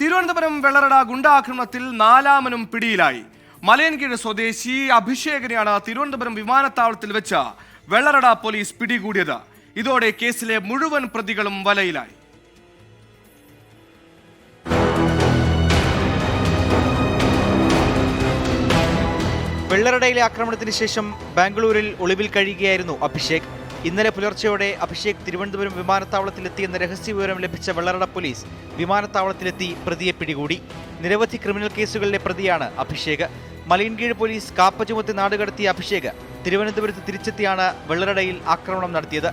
തിരുവനന്തപുരം വെള്ളറട ഗുണ്ടാക്രമണത്തിൽ നാലാമനും പിടിയിലായി. മലയൻകീഴ് സ്വദേശി അഭിഷേകനെയാണ് തിരുവനന്തപുരം വിമാനത്താവളത്തിൽ വെച്ച വെള്ളറട പോലീസ് പിടികൂടിയത്. ഇതോടെ കേസിലെ മുഴുവൻ പ്രതികളും വലയിലായി. വെള്ളറടയിലെ ആക്രമണത്തിന് ശേഷം ബാംഗ്ലൂരിൽ ഒളിവിൽ കഴിയുകയായിരുന്നു അഭിഷേക്. ഇന്നലെ പുലർച്ചെയോടെ അഭിഷേക് തിരുവനന്തപുരം വിമാനത്താവളത്തിലെത്തിയെന്ന രഹസ്യവിവരം ലഭിച്ച വെള്ളറട പോലീസ് വിമാനത്താവളത്തിലെത്തി പ്രതിയെ പിടികൂടി. നിരവധി ക്രിമിനൽ കേസുകളിലെ പ്രതിയാണ് അഭിഷേക്. മലയൻകീഴ് പോലീസ് കാപ്പ ചുമത്തി നാടുകടത്തിയ അഭിഷേക് തിരുവനന്തപുരത്ത് തിരിച്ചെത്തിയാണ് വെള്ളറടയിൽ ആക്രമണം നടത്തിയത്.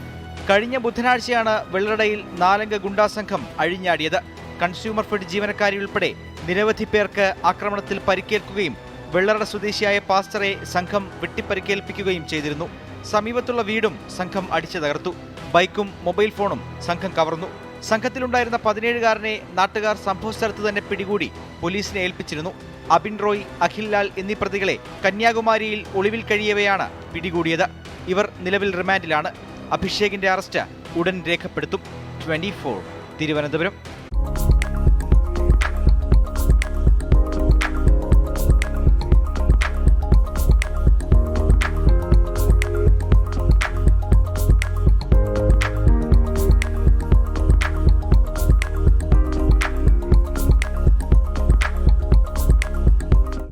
കഴിഞ്ഞ ബുധനാഴ്ചയാണ് വെള്ളറടയിൽ നാലംഗ ഗുണ്ടാ സംഘം അഴിഞ്ഞാടിയത്. കൺസ്യൂമർ ഫെഡ് ജീവനക്കാരി ഉൾപ്പെടെ നിരവധി പേർക്ക് ആക്രമണത്തിൽ പരിക്കേൽക്കുകയും വെള്ളറട സ്വദേശിയായ പാസ്റ്ററെ സംഘം വെട്ടിപ്പരിക്കേൽപ്പിക്കുകയും ചെയ്തിരുന്നു. സമീപത്തുള്ള വീടും സംഘം അടിച്ചു തകർത്തു. ബൈക്കും മൊബൈൽ ഫോണും സംഘം കവർന്നു. സംഘത്തിലുണ്ടായിരുന്ന പതിനേഴുകാരനെ നാട്ടുകാർ സംഭവസ്ഥലത്ത് തന്നെ പിടികൂടി പോലീസിനെ ഏൽപ്പിച്ചിരുന്നു. അബിൻ റോയ് അഖിൽ ലാൽ എന്നീ പ്രതികളെ കന്യാകുമാരിയിൽ ഒളിവിൽ കഴിയവെയാണ് പിടികൂടിയത്. ഇവർ നിലവിൽ റിമാൻഡിലാണ്. അഭിഷേകിന്റെ അറസ്റ്റ് ഉടൻ രേഖപ്പെടുത്തും. ട്വന്റി തിരുവനന്തപുരം.